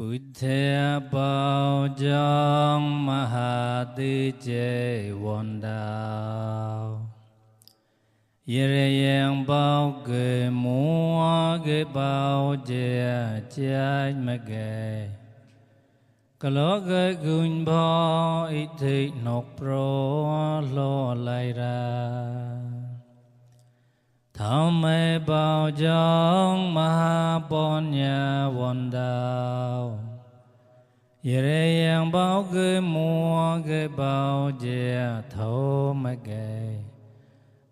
พุทธเบาจังมหาติเจวันดาวเยเรยังเบาเกมัวเกเบาเจียเจายมะเกกะโลเกกุญบออิทธินกโปรโลไลรา ယံပေါကေမောကေပေါကျေကြိုင်မကေ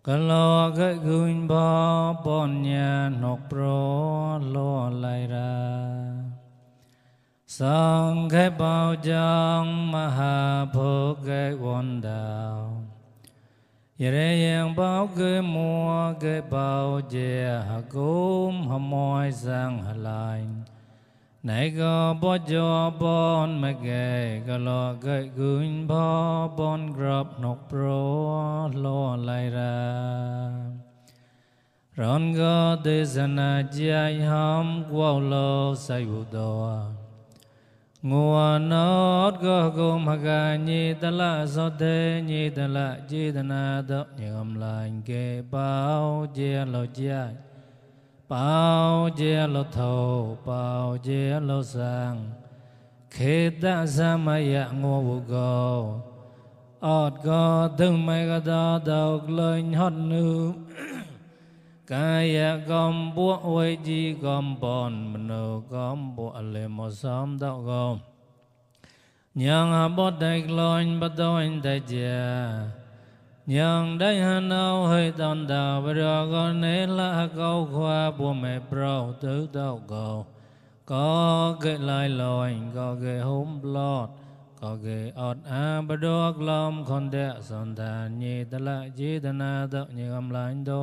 ကလောကကုညဘောဣတိနှုတ်ပရောလောလိုက်ရာထောင်းမေပေါကြောင့်မဟာပောညာဝန်တောရရေယံပေါကေမောကေပေါကျေထောမကေကလောကကုညဘောပောညာနှုတ်ပရောလောလိုက်ရာသံဃေပေါကြောင့်မဟာဘုကေဝန်တောရရေယံပေါကေမောကေပေါကျေဟကုမဟမွိုင်းစံဟလိုင်းနိုင်ကဘောကြောပွ န်မကေကလောကေကုញဘောပွန်ဂရပ်နုပရောလောလိုက်ရာရန်ကဒေသနာကြိုင်ဟမ်ကောလောဆိုင်ဝတော်ငောနောကကုမကညေတ ngùa nốt gò gồm hà gà nhi ta la so thế nhi ta la chi ta na đó nhầm lành kê bao chia lo chia bao chia lo thầu, bao chia lo sang khi ta sa ma ya à ngô bù gò, ọt gò từng mai gà đó đầu lên hot nước កាយកំពុវេជីកំបនមនោកំពុអលេមសំដកកំញងបតដៃក្លែងបតអិនតជាញងដៃហណៅហេតនតាបរកនេលកោខ្វាពុមេប្រោទៅតកោក៏កេឡៃលយក៏កេហុំប្លត់ក៏កេអត់អាបដកលំខនទេសន្តានញេតលចេតនាតញកំឡាញ់ត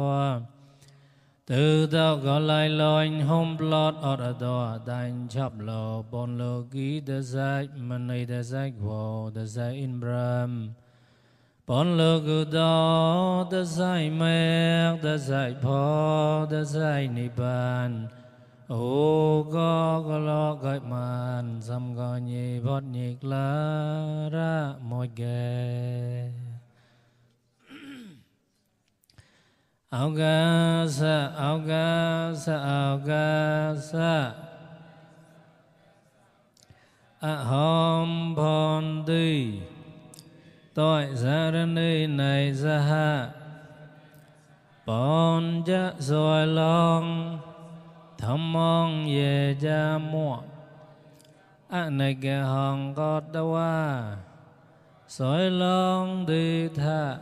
từ đó gọi lại loin hôm lót ở ở đó đành chấp lò bọn lò ghi đa dạy mà này đa dạy vô đa dạy in bram bọn lò gư đó đa dạy mẹ đa dạy phó đa dạy nị bàn ô có có lo gọi màn dâm gọi nhị vót nhị lá ra mọi ghê. áo ga sa áo ga sa áo ga sa a hom bon đi. Tội ra ra nơi này ra hạ bon ja rồi long thầm mong về cha muộn. A này kẻ hòn có đâu à. Soi long đi thạ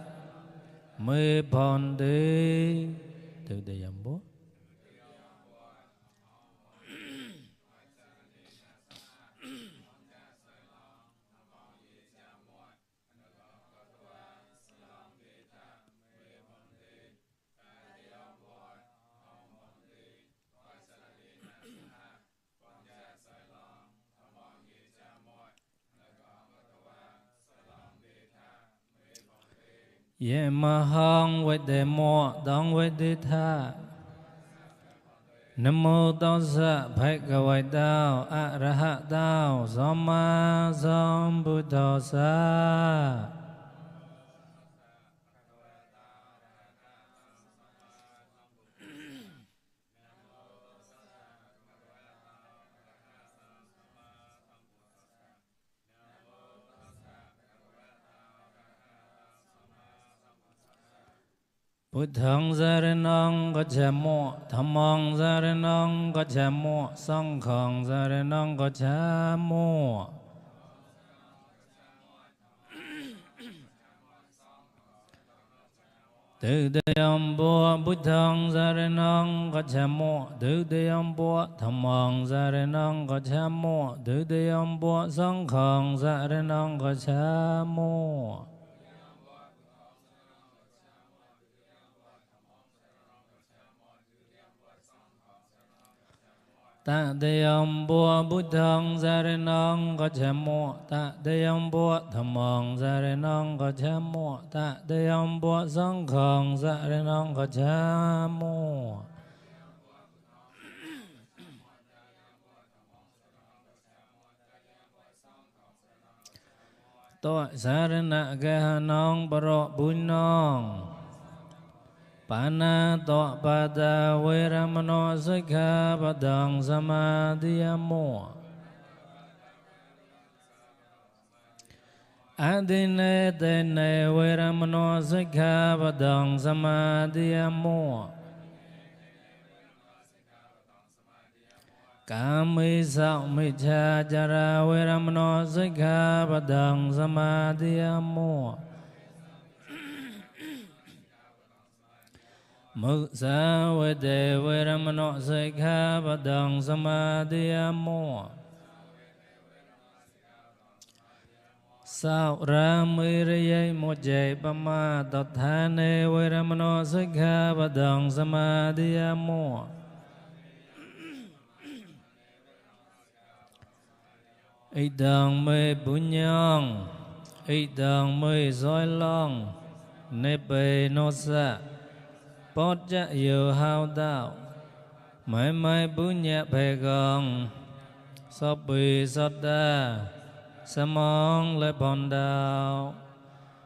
အောက်ကသအောက်က သအဟံဘန္တိတောဇာရဏိနေဇဟဘောဉ္ဇဇော พุทธังสารนังกัจฉามิธรรมังสารนังกัจฉามิสังฆังสารนังกัจฉามิตุเดียมบัวพุทธังสารนังกัจฉามิตุเดียมบัวธรรมังสารนังกัจฉามิตุเดียมบัวสังฆังสารนังกัจฉามิ ตะเดียมบัวบุตรองสารนองก็ชะมัวตะเดียมบัวธรรมองสารนองก็ชะมัวตะเดียมบัวสังขังสารนองก็ชะมัวตัวสารณะแกหนองปรบุญนอง ရောဘုနောင်ပါဏတောပါဒဝေရမနောစိက္ခာပဒံသမာတိယမောအတိနေတေနေဝေရမနောစိက္ခာပဒံသမာတိယမောကာမေသောမိစ္ဆာจาရာဝေရမနောစိက္ခာပဒံသမာတိယမောမုဇာဝတေဝေရမနောစိက္ခာပဒံသမာတိယမောသောရမေရယေမောဇေပမ တထာနေဝေရမနောစိက္ခာပဒံသမာတိယမောဣဒံမေပုညံဣဒံမေဇောလောင်နေပေနောသပောတယောဟောတောမိုင်မိုင်ပုညဘေကံသောပေသတ္တစမောင်လေ bó chá yêu hao đạo mãi mãi bú nhẹ bè gòn so bì so đa sa mong lại bòn đạo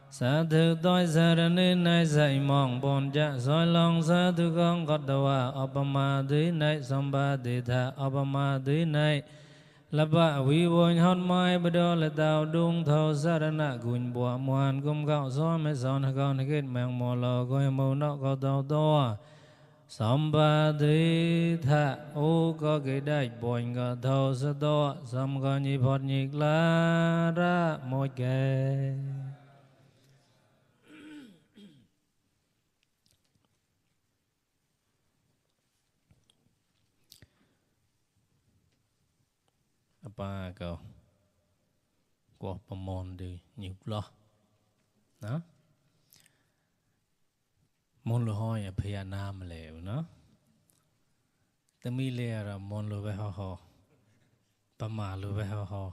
sa thư tôi sa ra ni nay dạy mong bòn chá soi long sa thư con gọt đầu à ọpa ma tí nay sông ba tỳ thà ọpa ma tí nay lập bạ quý vôi hôn mai bà đô là tàu đung thâu sa đà nạ gùn bùa mòn cung gạo gió mẹ giòn hà con hà kết mạng mò lò coi mâu nọ có tàu to Sam ba thi tha ô có cái đại bồn gà thâu sa to Sam có nhịp phật nhị la ra một kề បាកោកោប្រមនឌីញិក្លោណាမွန်လိုဟောရင်ဖေရနားမလဲဘူးနော်သမီးလေးကတော့မွန်လိုပဲဟောဟောပမာလိုပဲဟောဟော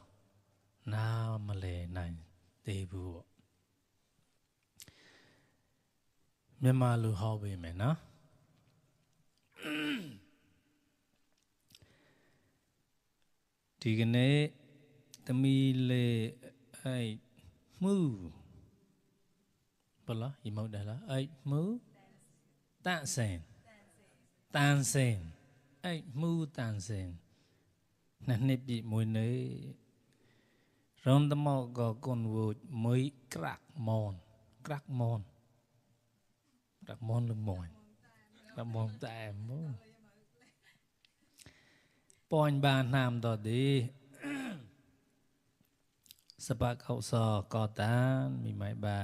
နားမလဲနိုင်သေးဘူးပေါ့မြန်မာလိုဟောပေးမယ်နော် ဒီကနေ့သမီးလေးအဲ့မှုဘလားဒီမဟုတ်တယ်လားအဲ့မှုတန့်စင်တန်စင်အဲ့မှုတန်စင်နှစ်နှစ်ပြည့်မွေးနေ့ရုံးတမောက်ក៏គុនវូចមួយក្រាក់មនក្រាក់មនក្រាក់មនលមួយក្រាក់មនតែមក ប៉ញបានណាមតទីសបកោសកតានមីម៉ៃបា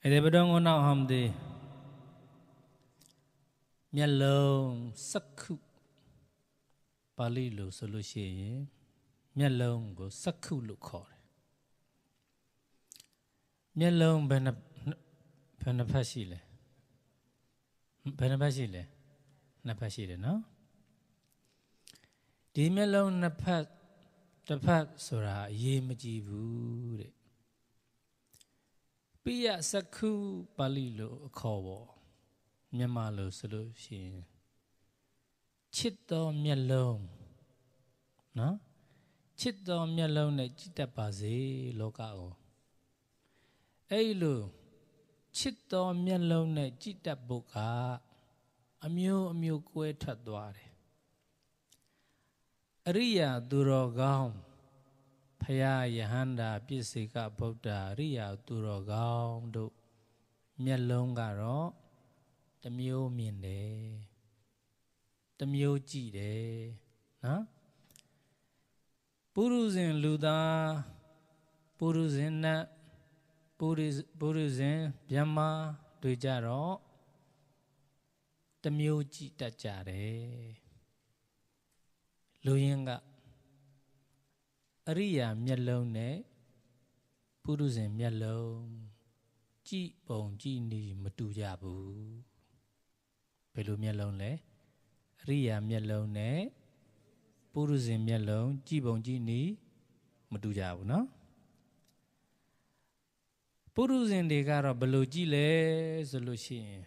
အဲ့ဒီဘဒုံကိုနောက်ဟမ်ဒီမျက်လုံးစက္ခုပါဠိလိုဆိုလို့ရှိရင်မျက်လုံးကိုစက္ခုလို့ခေါ်တယ်မျက်လုံးဘယ်နှဘယ်နှဖက်ရှိလဲဘယ်နှဖက်ရှိလဲနှစ်ဖက်ရှိတယ်နော် ဒီမျက်လုံးနှစ်ဖက်တစ်ဖက်ဆိုတာအရေးမကြီးဘူးတဲ့ပိယစကုပါဠိလိုအခေါ်ပေါ့မြန်မာလိုဆိုလို့ရှိရင်ချစ်တော်မျက်လုံးနော်ချစ်တော်မျက်လုံးနဲ့ကြည်တတ်ပါစေလောကကိုအဲ့လိုချစ်တော်မျက်လုံးနဲ့ကြည်တတ်ဖို့ကအမျိုးအမျိုးကွဲထွက်သွားတယ် အရိယာသူတော်ကောင်းဖရာယဟန္တာပြည့်စေကဗုဒ္ဓအရိယာသူတော်ကောင်းတို့မျက်လုံးကတော့တမျိုးမြင်တယ်တမျိုးကြည့်တယ်နော်ပုရုဇဉ်လူသားပုရုဇဉ်နတ်ပုရိပုရုဇဉ်ဗျမတွေကြတော့တမျိုးကြည့်တတ်ကြတယ် လူရင်းကအရိယာမျက်လုံးနဲ့ပုရုဇဉ်မျက်လုံးကြည့်ပုံကြည့်နေမတူကြဘူးဘယ်လိုမျက်လုံးလဲအရိယာမျက်လုံးနဲ့ပုရုဇဉ်မျက်လုံးကြည့်ပုံကြည့်နေမတူကြဘူးเนาะပုရုဇဉ်တွေကတော့ဘယ်လိုကြည့်လဲဆိုလို့ရှိရင်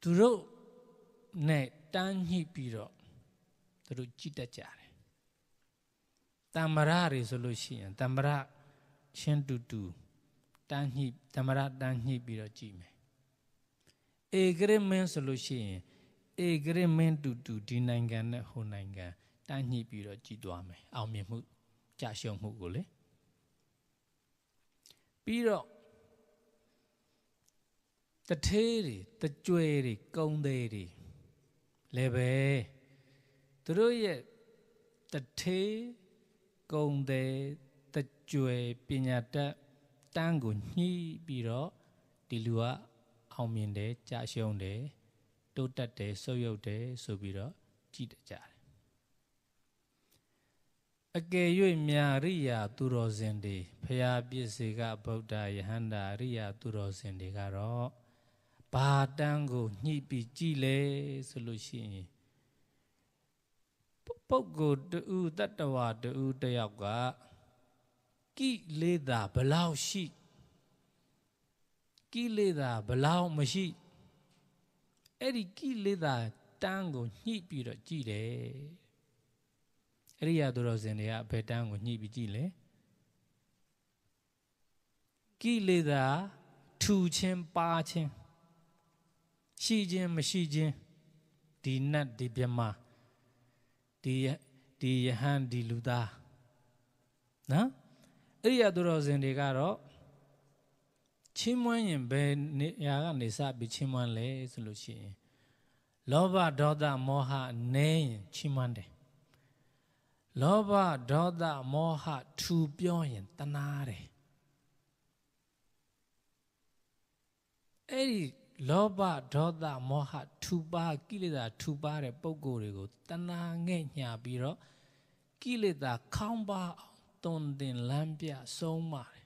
သူတို့နဲ့တန်းညှိပြီးတော့ သူတို့ကြည့်တတ်ကြတယ်တမ္မရတွေဆိုလို့ရှိရင်တမ္မရချင်းတူတူတန်းညှိတမ္မရတန်းညှိပြီးတော့ကြည်မယ်ဧကရမင်းဆိုလို့ရှိရင်ဧကရမင်းတူတူဒီနိုင်ငံနဲ့ဟိုနိုင်ငံတန်းညှိပြီးတော့ကြည်သွားမယ်အောင်မြင်မှုကြာရှုံမှုကိုလေပြီးတော့တထေးတွေတကြွယ်တွေကုံသေးတွေလည်းပဲ သူတို့ရဲ့တထေးကုံသေးတကြွယ်ပညာတတ်တန်းကိုညှိပြီးတော့ဒီလူကအောင်မြင်တယ်ကြာရှုံးတယ်တိုးတက်တယ်ဆုပ်ယုပ်တယ်ဆိုပြီးတော့ကြည်ကြတယ်အကယ်၍မြာရိယာသူတော်စင်တွေဖရာပြည့်စေကဗုဒ္ဓယဟန္တာရိယာသူတော်စင်တွေကတော့ဘာတန်းကိုညှိပြီးကြည်လဲဆိုလို့ရှိရင် ပုဂ္ဂိုလ်တူတတ္တဝါတူတယောက်ကကိလေသာဘလောက်ရှိကိလေသာဘလောက်မရှိအဲ့ဒီကိလေသာတန်းကိုညှိပြီးတော့ကြည်တယ်အရိယာသူတော်စင်တွေကဘယ်တန်းကိုညှိပြီးကြည်လဲကိလေသာထူခြင်းပါခြင်းရှိခြင်းမရှိခြင်းဒီနတ်ဒီမြမ ဒီဒီယဟန်ဒီလူသားနော်အဲ့ဒီအသူတော်စင်တွေကတော့ချင်းမွန်းရင်ဘယ်နေရာကနေစပြီးချင်းမွန်းလဲဆိုလို့ရှိရင်လောဘဒေါသမောဟနဲရင်ချင်းမွန်းတယ်လောဘဒေါသမောဟထူပြောရင်တနာတယ်အဲ့ဒီ လောဘဒေါသမောဟထူပါကိလေသာထူပါတဲ့ပုံကိုယ်တွေကိုတဏှာငဲ့ညာပြီးတော့ကိလေသာခေါင်းပါအောင်သွန်သင်လမ်းပြဆုံးပါတယ်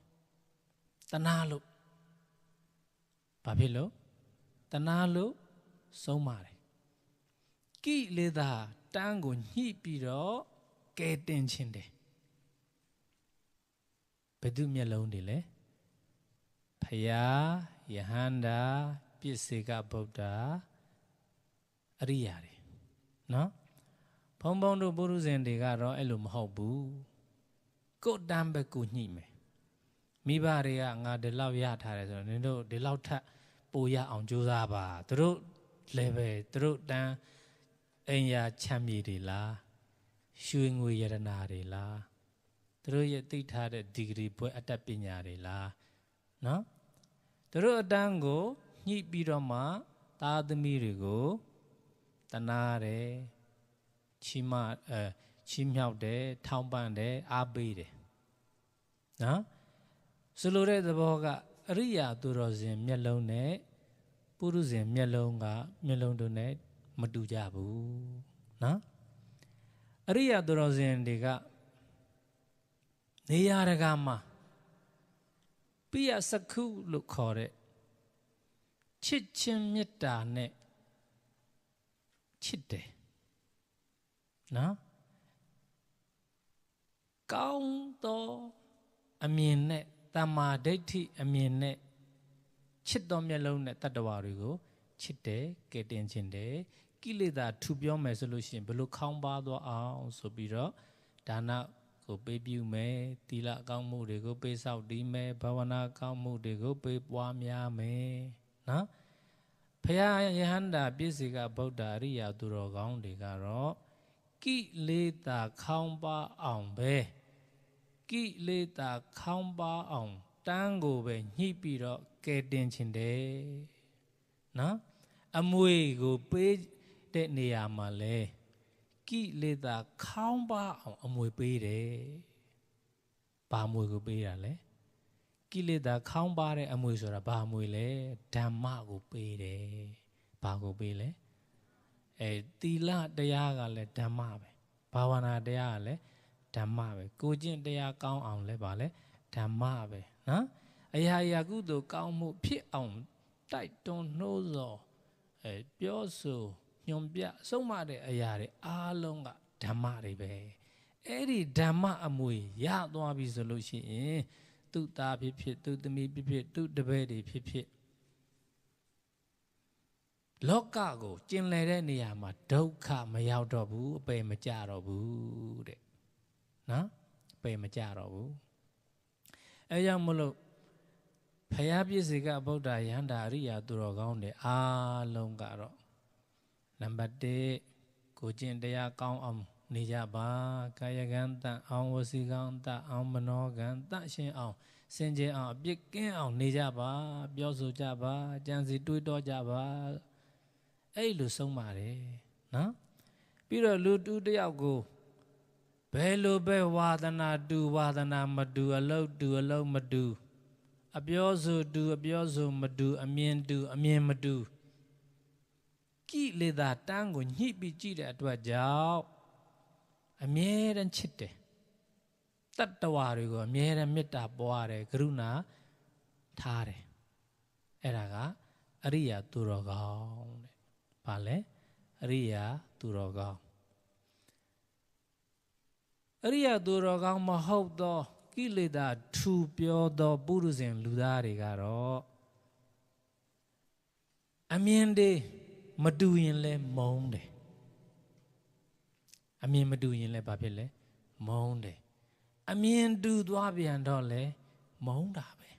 တဏှာလို့ဘာဖြစ်လို့တဏှာလို့ဆုံးပါတယ်ကိလေသာတန်းကိုညှိပြီးတော့ကဲတင်ခြင်းတယ်ဘယ်သူမျက်လုံးတွေလဲဖယားယဟန္တာ ပြစ္ဆေကဗုဒ္ဓအရိယာတွေနော်ဘုံဘုံတို့ပုရုဇဉ်တွေကတော့အဲ့လိုမဟုတ်ဘူးကိုတမ်းပဲကိုညှိမယ်မိဘတွေကငါဒီလောက်ရထားတယ်ဆိုတော့နင်တို့ဒီလောက်ထပ်ပိုရအောင်ကြိုးစားပါသူတို့ level သူတို့တန်းအိမ်ယာချမ်းမြေတွေလားရွှေငွေရတနာတွေလားသူတို့ရဲ့သိထားတဲ့ဒီဂရီဘွဲအတတ်ပညာတွေလားနော်သူတို့အတန်းကို ညှိပြီးတော့မှသားသမီးတွေကိုတနာတယ်ချီးမအဲချီးမြှောက်တယ်ထောင်းပန့်တယ်အားပေးတယ်နော်ဆိုလိုတဲ့သဘောကအရိယာသူတော်စင်မျက်လုံးနဲ့ပုရုဇဉ်မျက်လုံးကမျက်လုံးတို့နဲ့မတူကြဘူးနော်အရိယာသူတော်စင်တွေကနေရာတကာမှာပိယစကုလို့ခေါ်တဲ့ ချစ်ချင်းမေတ္တာနဲ့ချစ်တယ်နော်ကောင်းသောအမြင်နဲ့တမ္မာဒိဋ္ဌိအမြင်နဲ့ချစ်တော်မျက်လုံးနဲ့တတ္တဝါတွေကိုချစ်တယ်ကဲတင်ခြင်းတယ်ကိလေသာထူပြောမယ်ဆိုလို့ရှိရင်ဘလို့ခေါင်းပါသွားအောင်ဆိုပြီးတော့ဒါနကိုပေးပြုမယ်သီလအကောင်းမှုတွေကိုပေးဆောက်တည်မယ်ဘာဝနာအကောင်းမှုတွေကိုပေးပွားများမယ် နော်ဖရာယဟန္တာပြည့်စေကဗုဒ္ဓအရိယာသူတော်ကောင်းတွေကတော့ကိလေသာခေါင်းပါအောင်ပဲကိလေသာခေါင်းပါအောင်တန်းကိုပဲညှိပြီးတော့ကဲတင်ခြင်းတယ်နော်အမွေကိုပေးတဲ့နေရာမှာလဲကိလေသာခေါင်းပါအောင်အမွေပေးတယ်ဘာမွေကိုပေးတာလဲ ကိလေသာခေါင်းပါတဲ့အမွေဆိုတာဘာအမွေလဲဓမ္မကိုပေးတယ်ဘာကိုပေးလဲအဲသီလတရားကလည်းဓမ္မပဲဘာဝနာတရားကလည်းဓမ္မပဲကိုကျင့်တရားကောင်းအောင်လဲပါလဲဓမ္မပဲနော်အရာရာကုသိုလ်ကောင်းမှုဖြစ်အောင်တိုက်တွန်းနှိုးဆော်အဲပြောဆိုညွန်ပြဆုံးမတဲ့အရာတွေအားလုံးကဓမ္မတွေပဲအဲ့ဒီဓမ္မအမွေရသွားပြီဆိုလို့ရှိရင် သူ့သားဖြစ်ဖြစ်သူ့သမီးဖြစ်ဖြစ်သူ့တပည့်တွေဖြစ်ဖြစ်လောကကိုကျင်လည်တဲ့နေရာမှာဒုက္ခမရောက်တော့ဘူးအပယ်မကြတော့ဘူးတဲ့နော်ပယ်မကြတော့ဘူးအဲကြောင့်မလို့ဖယားပြည့်စေကဗုဒ္ဓယန္တာအရိယာသူတော်ကောင်းတွေအားလုံးကတော့နံပါတ်1ကိုကျင့်တရားကောင်းအောင် နေကြပါကာယကံတန်အောင်ဝစီကံတန်အောင်မနောကံတန်ရှင်းအောင်စင်ကြယ်အောင်အပြစ်ကင်းအောင်နေကြပါပြောဆိုကြပါကြံစီတွေးတောကြပါအဲ့လိုဆုံးပါတယ်နော်ပြီးတော့လူတူတယောက်ကိုဘယ်လိုပဲဝါသနာတူဝါသနာမတူအလုတ်တူအလုတ်မတူအပြောဆိုတူအပြောဆိုမတူအမြင်တူအမြင်မတူကိလေသာတန်းကိုညှိပြီးကြည့်တဲ့အတွက်ကြောင့် အမြဲတမ်းချစ်တယ်တတ္တဝါတွေကိုအမြဲတမ်းမေတ္တာပွားတယ်ကရုဏာထားတယ်အဲ့ဒါကအရိယာသူတော်ကောင်းတဲ့။ဘာလဲအရိယာသူတော်ကောင်းအရိယာသူတော်ကောင်းမဟုတ်သောကိလေသာထူပြောသောပုရုဇဉ်လူသားတွေကတော့အမြင်တွေမတူရင်လဲမုန်းတယ် အမြင်မတူရင်လဲဘာဖြစ်လဲမုန်းတယ်အမြင်တူသွားပြန်တော့လဲမုန်းတာပဲ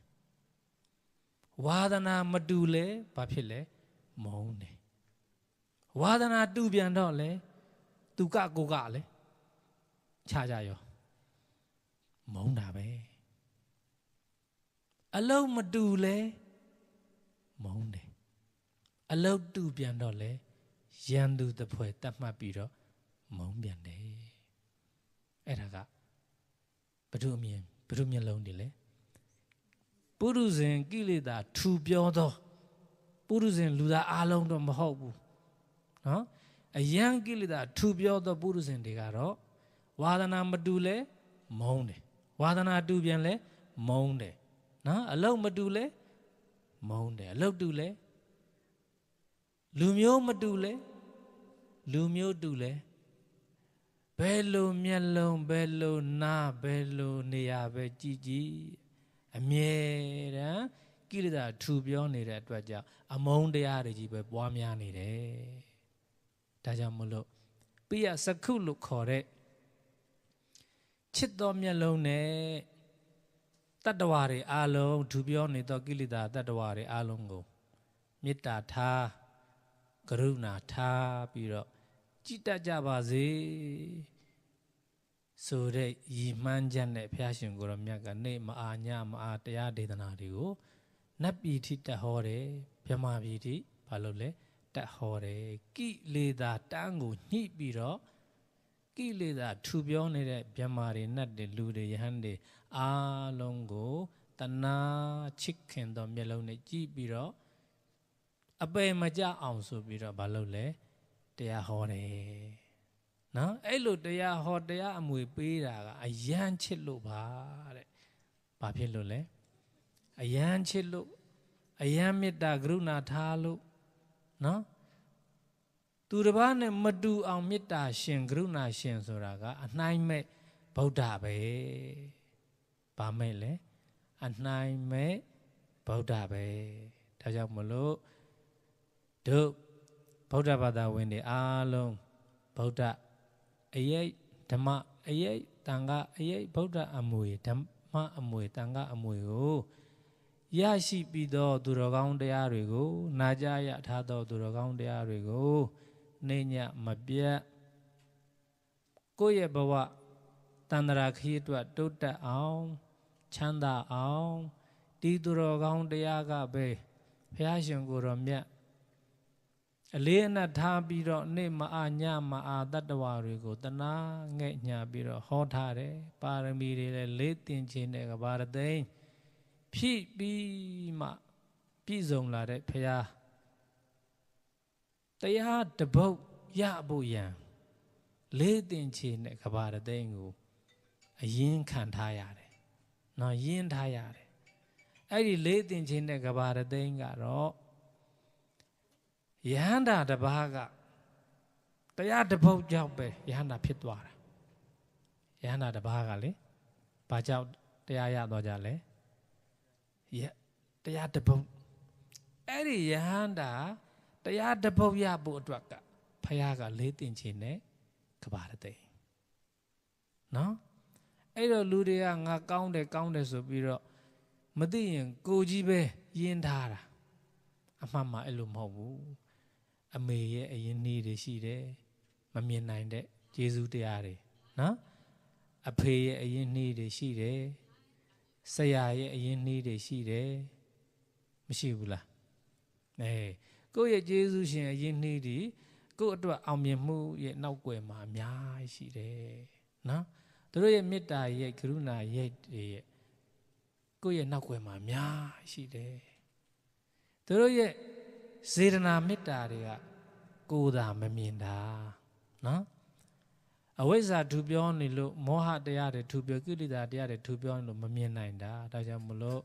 ဝါဒနာမတူလဲဘာဖြစ်လဲမုန်းတယ်ဝါဒနာတူပြန်တော့လဲသူကကိုကလဲခြားကြရောမုန်းတာပဲအလုံးမတူလဲမုန်းတယ်အလုံးတူပြန်တော့လဲရန်သူတဖွဲတတ်မှတ်ပြီးတော့ မုန်းပြန်တယ်အဲ့ဒါကဘု து အမြင်ဘု து မျက်လုံးတွေလဲပုရုဇဉ်ကိလေသာထူပြောသောပုရုဇဉ်လူသားအလုံးတော့မဟုတ်ဘူးနော်အယံကိလေသာထူပြောသောပုရုဇဉ်တွေကတော့ဝါဒနာမတူလဲမုန်းတယ်ဝါဒနာတူပြန်လဲမုန်းတယ်နော်အလုတ်မတူလဲမုန်းတယ်အလုတ်တူလဲလူမျိုးမတူလဲလူမျိုးတူလဲ ဘယ်လိုမျက်လုံးဘယ်လိုနားဘယ်လိုနေရာပဲကြည်ကြည်အမြဲတမ်းကိလေသာထူပြောနေတဲ့အတွက်ကြောင့်အမုန်းတရားတွေကြီးပဲပွားများနေတယ်ဒါကြောင့်မလို့ပိယစကုလို့ခေါ်တဲ့ချစ်တော်မျက်လုံးနဲ့တတ္တဝါတွေအလုံးထူပြောနေသောကိလေသာတတ္တဝါတွေအလုံးကိုမေတ္တာထားကရုဏာထားပြီးတော့ ကြည်တတ်ကြပါစေဆိုတဲ့ရည်မှန်းချက်နဲ့ဘုရားရှင်ကိုရောမြတ်ကနေမအာညမအာတရားဒေသနာတွေကိုနတ်ပြည်ထိတက်ဟောတယ်မြမပြည်ထိဘာလို့လဲတက်ဟောတယ်ကိလေသာတန်းကိုညှိပြီးတော့ကိလေသာထူပြောနေတဲ့မြမတွေနတ်တွေလူတွေယဟန်တွေအားလုံးကိုတနာချစ်ခင်သောမျက်လုံးနဲ့ကြည့်ပြီးတော့အပယ်မကြအောင်ဆိုပြီးတော့ဘာလုပ်လဲ တရားဟောတယ်နော်အဲ့လိုတရားဟောတရားအမွေပေးတာကအယမ်းချစ်လို့ပါတဲ့ဘာဖြစ်လို့လဲအယမ်းချစ်လို့အယမ်းမေတ္တာကရုဏာထားလို့နော်သူတစ်ပါးနဲ့မတူအောင်မေတ္တာရှင်ကရုဏာရှင်ဆိုတာကအနှိုင်းမဲ့ဗုဒ္ဓပဲဘာမဲ့လဲအနှိုင်းမဲ့ဗုဒ္ဓပဲဒါကြောင့်မလို့တို့ ဗုဒ္ဓဘာသာဝင်တွေအားလုံးဗုဒ္ဓအရေးဓမ္မအရေးတန်ခါအရေးဗုဒ္ဓအမွေဓမ္မအမွေတန်ခါအမွေကိုရရှိပြီးသောသူတော်ကောင်းတရားတွေကိုနာကြားရထားသောသူတော်ကောင်းတရားတွေကိုနေညမပြတ်ကိုယ့်ရဲ့ဘဝတန္တရာခရီးအတွက်တိုးတက်အောင်ချမ်းသာအောင်ဒီသူတော်ကောင်းတရားကပဲဘုရားရှင်ကိုယ်တော်မြတ် အလေးအနက်ထားပြီးတော့နေ့မအာညမအာတတ္တဝါတွေကိုတနာငဲ့ညာပြီးတော့ဟောထားတယ်ပါရမီတွေလည်းလေးတင်ခြင်းတဲ့ကဘာရသိန်းဖြည့်ပြီးမှပြည့်စုံလာတဲ့ဖရာတရားတပုတ်ရဖို့ရန်လေးတင်ခြင်းတဲ့ကဘာရသိန်းကိုအရင်ခံထားရတယ်နော်ယင်းထားရတယ်အဲ့ဒီလေးတင်ခြင်းတဲ့ကဘာရသိန်းကတော့ ယဟန္တာတစ်ပါးကတရားတစ်ပုတ်ကြောင့်ပဲယဟန္တာဖြစ်သွားတာယဟန္တာတစ်ပါးကလေဘာကြောင့်တရားရတော့ကြလဲယတရားတစ်ပုတ်အဲ့ဒီယဟန္တာတရားတစ်ပုတ်ရဖို့အတွက်ကဖခင်ကလေးတင်ခြင်းနဲ့ကဘာတဲ့နော်အဲ့တော့လူတွေကငါကောင်းတယ်ကောင်းတယ်ဆိုပြီးတော့မသိရင်ကိုကြီးပဲယဉ်ထားတာအမှန်မှအဲ့လိုမဟုတ်ဘူး အမေရဲ့အရင်နှီးတွေရှိတယ်မမြင်နိုင်တဲ့ယေရှုတရားတွေနော်အဖေရဲ့အရင်နှီးတွေရှိတယ်ဆရာရဲ့အရင်နှီးတွေရှိတယ်မရှိဘူးလားအဲကိုယ့်ရဲ့ယေရှုရှင်အရင်နှီးတွေကိုယ့်အတွက်အောင်မြင်မှုရဲ့နောက်ွယ်မှာအများကြီးရှိတယ်နော်သူတို့ရဲ့မေတ္တာရဲ့ကရုဏာရဲ့ရဲ့ကိုယ့်ရဲ့နောက်ွယ်မှာအများရှိတယ်သူတို့ရဲ့ စေတနာမေတ္တာတွေကကိုယ်သာမမြင်တာနော်အဝိဇ္ဇာထူပြောနေလို့မောဟတရားတွေထူပြောကိလေသာတရားတွေထူပြောနေလို့မမြင်နိုင်တာဒါကြောင့်မလို့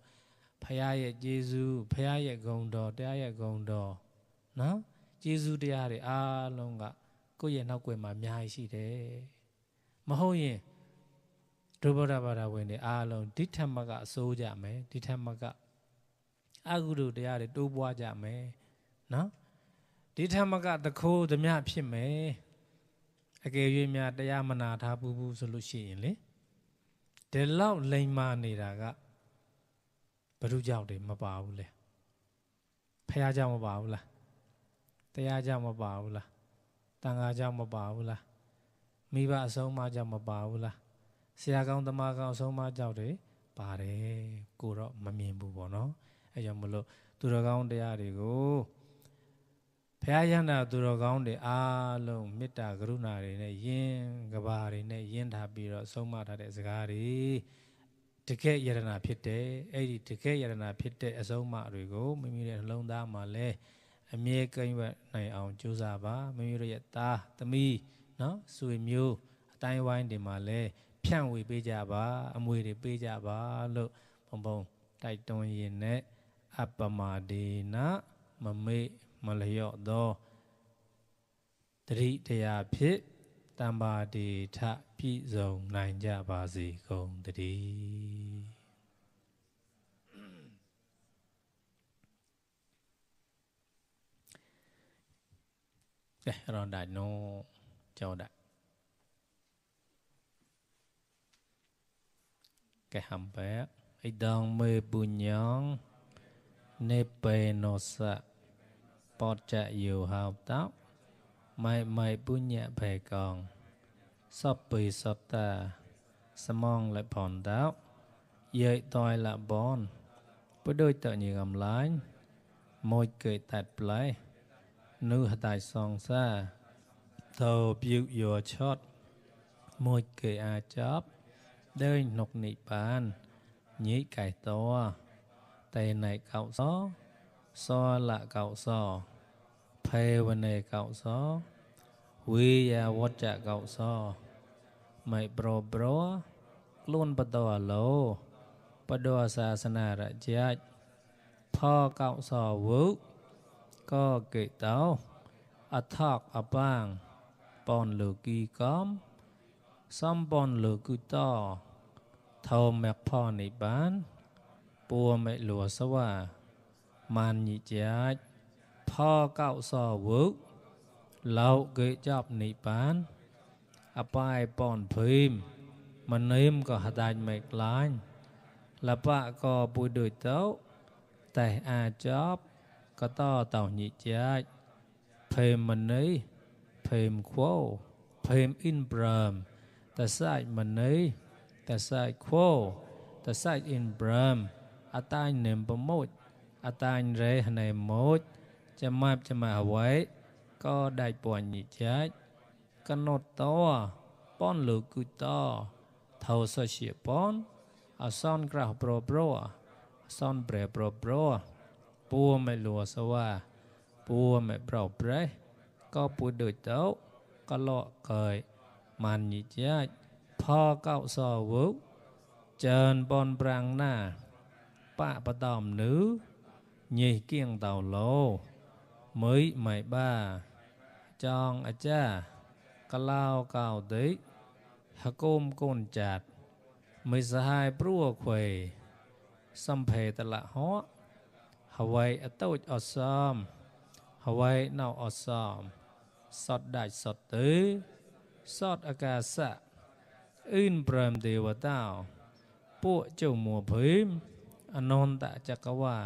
ဖះရဲ့ကျေးဇူးဖះရဲ့ဂုဏ်တော်တရားရဲ့ဂုဏ်တော်နော်ကျေးဇူးတရားတွေအားလုံးကကိုယ့်ရဲ့နောက်ွယ်မှာအများကြီးရှိတယ်မဟုတ်ရင်ဒုဗ္ဗဒဘာသာဝင်တွေအားလုံးဒီထက်မကအစိုးကြမယ်ဒီထက်မကအကုသိုလ်တရားတွေတိုးပွားကြမယ် နော်ဒီထက်မကတခိုးသမျှဖြစ်မယ်အကယ်၍များတရားမနာထားဘူးဘူးဆိုလို့ရှိရင်လေဒီလောက်လိမ်မာနေတာကဘ누구ကြောင့်တွေမပါဘူးလေဖះကြောင့်မပါဘူးလားတရားကြောင့်မပါဘူးလားတန်ခါကြောင့်မပါဘူးလားမိဘအဆုံးအမကြောင့်မပါဘူးလားဆရာကောင်းတမကောင်းအဆုံးအမကြောင့်တွေပါတယ်ကိုတော့မမြင်ဘူးပေါ့နော်အဲကြောင့်မလို့သူတော်ကောင်းတရားတွေကို ဘုရားရဟန္တာသူတော်ကောင်းတွေအားလုံးမေတ္တာကရုဏာတွေနဲ့ယဉ်ကဘာတွေနဲ့ယဉ်ထားပြီးတော့ဆုံးမထားတဲ့စကားတွေတကယ်ယရနာဖြစ်တယ်အဲ့ဒီတကယ်ယရနာဖြစ်တဲ့အဆုံးအမတွေကိုမိမိရဲ့နှလုံးသားမှာလည်းအမြဲကိန်းဝတ်နိုင်အောင်ကြိုးစားပါမိမိတို့ရဲ့သားသမီးနော်ဆွေမျိုးအတိုင်းဝိုင်းတွေမှာလည်းဖြန့်ဝေပေးကြပါအမွေတွေပေးကြပါလို့ဘုံဘုံတိုက်တွန်းရင်းနဲ့အပမဒေနမမေ့ မလျော့သောတတိတရားဖြင့်တမ္ပါတိထပြည့်စုံနိုင်ကြပါစေကုန်တည်းကဲရောဒါနောကြောဒါကဲဟမ်ပဲဣဒံမေပုညံနေပေနောစ bọt chạy dù hào tóc mày mày bu nhẹ bè con sắp bì sắp ta sa mong lại bòn táo dậy tòi là bòn bữa đôi tợ như ngầm lánh môi cười tạt lấy nữ hạ tài song xa thờ biểu dùa chót môi cười à chóp đôi nục nị bàn nhí cải to tay này cậu gió so là cậu sò ភេវនេកោសោវិយាវច្ចកោសោមិនប្រប្រខ្លួនបតរឡោបដរសាសនារជាចផកោសោវុកកេតោអថកអបាងបនលូគីកំសំបនលូគូតធម្មផនិបានពួមិលួសវាមានយជាច พ่อเก้าสอวุกเลาเกยจับนิปานอปายปอนพิมมันนิมก็หัดได้ไม่กลายละปะก็ปุยดุยเต้าแต่อาจอบก็ต่อเต่าหยิจใจเพิมมันนี้เพิมโควเพิมอินบรามแต่สายมันนี้แต่สายโควแต่สายอินบรามอาตายเนมประมุดอาตายเรหนมุด រេហណេមោចចាំមាប់ចាំអ្វីក៏ដាច់ពញិចាច់កណត់តពនលឺគូតថោសជាពនអសនក្រះប្រប្រអសនប្រែប្រប្រពួមេលួសវ៉ាពួមេប្រប្រេក៏ពួយដូចទៅក៏លក់កើយម៉ានញិចាច់ផលកោសវុចើនបនប្រាំងណាបបតំនឺញេគៀងតៅឡោ mới mày ba chong a cha ka lao cao đấy hà côm côn chạt mới sa hai prua khuề xăm phê ta lạ hó hà vây a tâu ọ xóm hà vây nào ọ xóm sọt đại sọt tứ sọt a ca sạ ưn prem đề và tao ពួកជើងមួភីមអនន្តចក្រវា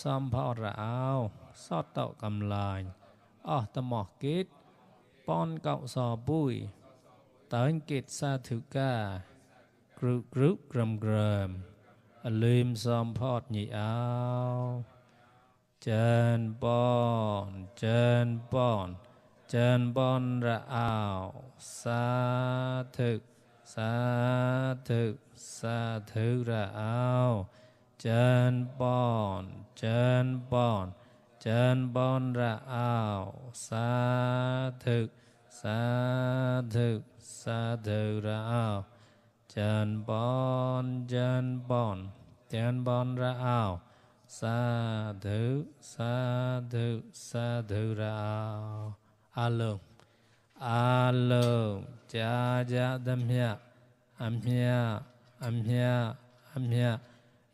សម្ភរអោ សតតកំឡាញអស់តមោះគិតប៉នកោសពុយតើញគិតសាធុកាគ្រុគ្រុក្រំក្រំអលឹមសំផតញីអោចិនប៉នចិនប៉នចិនប៉នរអោសាធុសាធុសាធុរអោចិនប៉នចិនប៉ន เชิญบอนระอ้าวสาธุสาธุสาธุระอ้าวเชิญบอนเชิญบอนเชิญบอนระอ้าวสาธุสาธุสาธุระอ้าวอาลงอาลงจาจาดัมยะอัมยะอัมยะอัมยะ